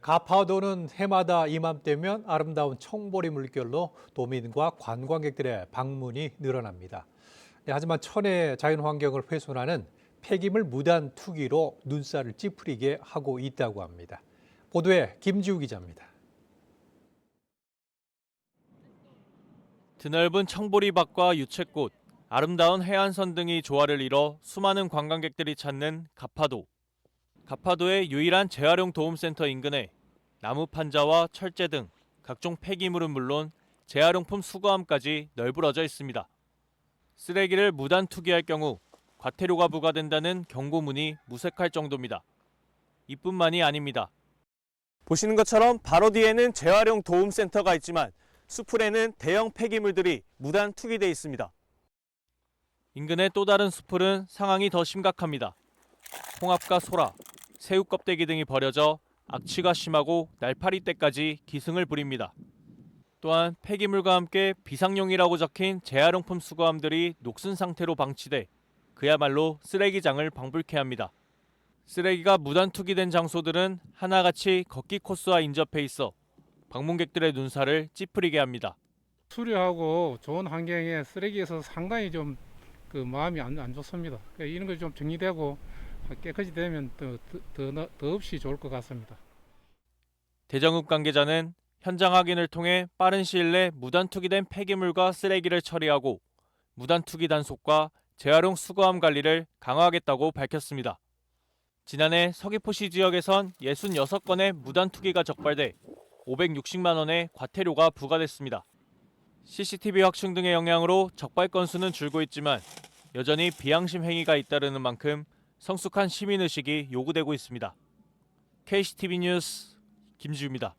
가파도는 해마다 이맘때면 아름다운 청보리 물결로 도민과 관광객들의 방문이 늘어납니다. 네, 하지만 천혜의 자연 환경을 훼손하는 폐기물 무단 투기로 눈살을 찌푸리게 하고 있다고 합니다. 보도에 김지우 기자입니다. 드넓은 청보리밭과 유채꽃, 아름다운 해안선 등이 조화를 이뤄 수많은 관광객들이 찾는 가파도. 가파도의 유일한 재활용 도움센터 인근에 나무 판자와 철제 등 각종 폐기물은 물론 재활용품 수거함까지 널브러져 있습니다. 쓰레기를 무단 투기할 경우 과태료가 부과된다는 경고문이 무색할 정도입니다. 이뿐만이 아닙니다. 보시는 것처럼 바로 뒤에는 재활용 도움센터가 있지만 수풀에는 대형 폐기물들이 무단 투기돼 있습니다. 인근의 또 다른 수풀은 상황이 더 심각합니다. 홍합과 소라, 새우 껍데기 등이 버려져 악취가 심하고 날파리 때까지 기승을 부립니다. 또한 폐기물과 함께 비상용이라고 적힌 재활용품 수거함들이 녹슨 상태로 방치돼 그야말로 쓰레기장을 방불케 합니다. 쓰레기가 무단 투기된 장소들은 하나같이 걷기 코스와 인접해 있어 방문객들의 눈살을 찌푸리게 합니다. 수려하고 좋은 환경에 쓰레기에서 상당히 좀 그 마음이 안, 안 좋습니다. 그러니까 이런 걸 좀 정리되고 깨끗이 되면 더, 더, 더, 더 없이 좋을 것 같습니다. 대정읍 관계자는 현장 확인을 통해 빠른 시일 내 무단 투기된 폐기물과 쓰레기를 처리하고 무단 투기 단속과 재활용 수거함 관리를 강화하겠다고 밝혔습니다. 지난해 서귀포시 지역에선 66건의 무단 투기가 적발돼 560만 원의 과태료가 부과됐습니다. CCTV 확충 등의 영향으로 적발 건수는 줄고 있지만 여전히 비양심 행위가 잇따르는 만큼 성숙한 시민의식이 요구되고 있습니다. KCTV 뉴스 김지우입니다.